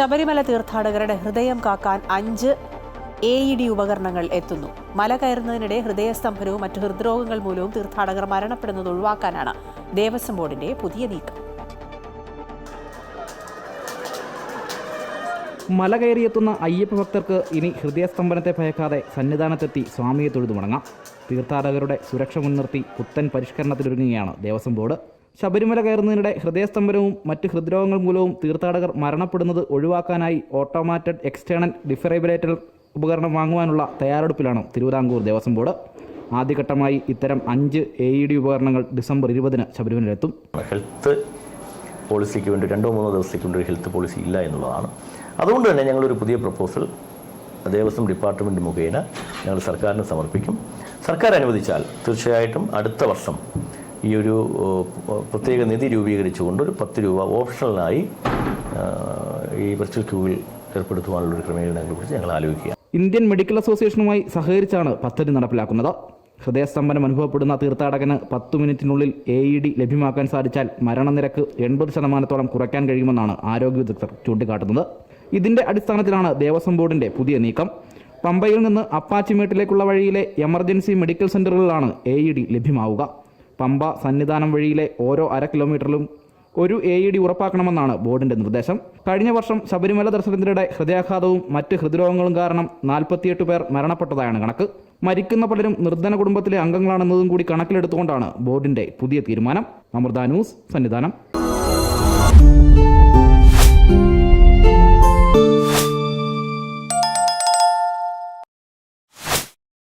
ശബരിമല തീർത്ഥാടകരുടെ ഹൃദയം കാക്കാൻ അഞ്ച് എ ഇ ഡി ഉപകരണങ്ങൾ എത്തുന്നു. മല കയറുന്നതിനിടെ ഹൃദയസ്തംഭനവും മറ്റു ഹൃദ്രോഗങ്ങൾ മൂലവും തീർത്ഥാടകർ മരണപ്പെടുന്നത് ഒഴിവാക്കാനാണ് ദേവസ്വം ബോർഡിന്റെ പുതിയ നീക്കം. മല കയറിയെത്തുന്ന അയ്യപ്പ ഭക്തർക്ക് ഇനി ഹൃദയസ്തംഭനത്തെ ഭയക്കാതെ സന്നിധാനത്തെത്തി സ്വാമിയെ തൊഴുതു മടങ്ങാം തീർത്ഥാടകരുടെ സുരക്ഷ മുൻനിർത്തി പുത്തൻ പരിഷ്കരണത്തിലൊരുങ്ങുകയാണ് ദേവസ്വം ബോർഡ്. ശബരിമല കയറുന്നതിനിടെ ഹൃദയസ്തംഭനവും മറ്റ് ഹൃദ്രോഗങ്ങൾ മൂലവും തീർത്ഥാടകർ മരണപ്പെടുന്നത് ഒഴിവാക്കാനായി ഓട്ടോമാറ്റഡ് എക്സ്റ്റേണൽ ഡിഫറൈബിലേറ്റർ ഉപകരണം വാങ്ങുവാനുള്ള തയ്യാറെടുപ്പിലാണ് തിരുവിതാംകൂർ ദേവസ്വം ബോർഡ്. ആദ്യഘട്ടമായി ഇത്തരം അഞ്ച് എ ഇ ഡി ഉപകരണങ്ങൾ ഡിസംബർ ഇരുപതിന് ശബരിമലയിലെത്തും. ഹെൽത്ത് പോളിസിക്ക് വേണ്ടി രണ്ടോ മൂന്നോ ദിവസത്തേക്ക് വേണ്ടി ഒരു ഹെൽത്ത് പോളിസി ഇല്ല എന്നുള്ളതാണ്. അതുകൊണ്ട് തന്നെ ഞങ്ങളൊരു പുതിയ പ്രപ്പോസൽ ദേവസ്വം ഡിപ്പാർട്ട്മെന്റ് മുഖേന ഞങ്ങൾ സർക്കാരിന് സമർപ്പിക്കും. സർക്കാർ അനുവദിച്ചാൽ തീർച്ചയായിട്ടും അടുത്ത വർഷം ഈ ഒരു പ്രത്യേക നിധി രൂപീകരിച്ചുകൊണ്ട് ഒരു പത്ത് രൂപ ഓപ്ഷണലായി ഈ വെർച്വൽ ക്യൂവിൽ ഏർപ്പെടുത്തുവാനുള്ള ഒരു ക്രമീകരണങ്ങളെക്കുറിച്ച് ഞങ്ങൾ ആലോചിക്കുക. ഇന്ത്യൻ മെഡിക്കൽ അസോസിയേഷനുമായി സഹകരിച്ചാണ് പദ്ധതി നടപ്പിലാക്കുന്നത്. ഹൃദയസ്തംഭനം അനുഭവപ്പെടുന്ന തീർത്ഥാടകന് പത്തു മിനിറ്റിനുള്ളിൽ എ ഇ ഡി ലഭ്യമാക്കാൻ സാധിച്ചാൽ മരണനിരക്ക് എൺപത് ശതമാനത്തോളം കുറയ്ക്കാൻ കഴിയുമെന്നാണ് ആരോഗ്യ വിദഗ്ധർ ചൂണ്ടിക്കാട്ടുന്നത്. ഇതിന്റെ അടിസ്ഥാനത്തിലാണ് ദേവസ്വം ബോർഡിന്റെ പുതിയ നീക്കം. പമ്പയിൽ നിന്ന് അപ്പാച്ചിമേട്ടിലേക്കുള്ള വഴിയിലെ എമർജൻസി മെഡിക്കൽ സെന്ററുകളിലാണ് എ ഇ ഡി ലഭ്യമാവുക. പമ്പ സന്നിധാനം വഴിയിലെ ഓരോ അര കിലോമീറ്ററിലും ഒരു എ ഇ ഡി ഉറപ്പാക്കണമെന്നാണ് ബോർഡിന്റെ നിർദ്ദേശം. കഴിഞ്ഞ വർഷം ശബരിമല ദർശനത്തിനിടെ ഹൃദയാഘാതവും മറ്റ് ഹൃദ്രോഗങ്ങളും കാരണം നാൽപ്പത്തിയെട്ട് പേർ മരണപ്പെട്ടതായാണ് കണക്ക്. മരിക്കുന്ന പലരും നിർധന കുടുംബത്തിലെ അംഗങ്ങളാണെന്നതും കൂടി കണക്കിലെടുത്തുകൊണ്ടാണ് ബോർഡിന്റെ പുതിയ തീരുമാനം. അമൃത ന്യൂസ് സന്നിധാനം.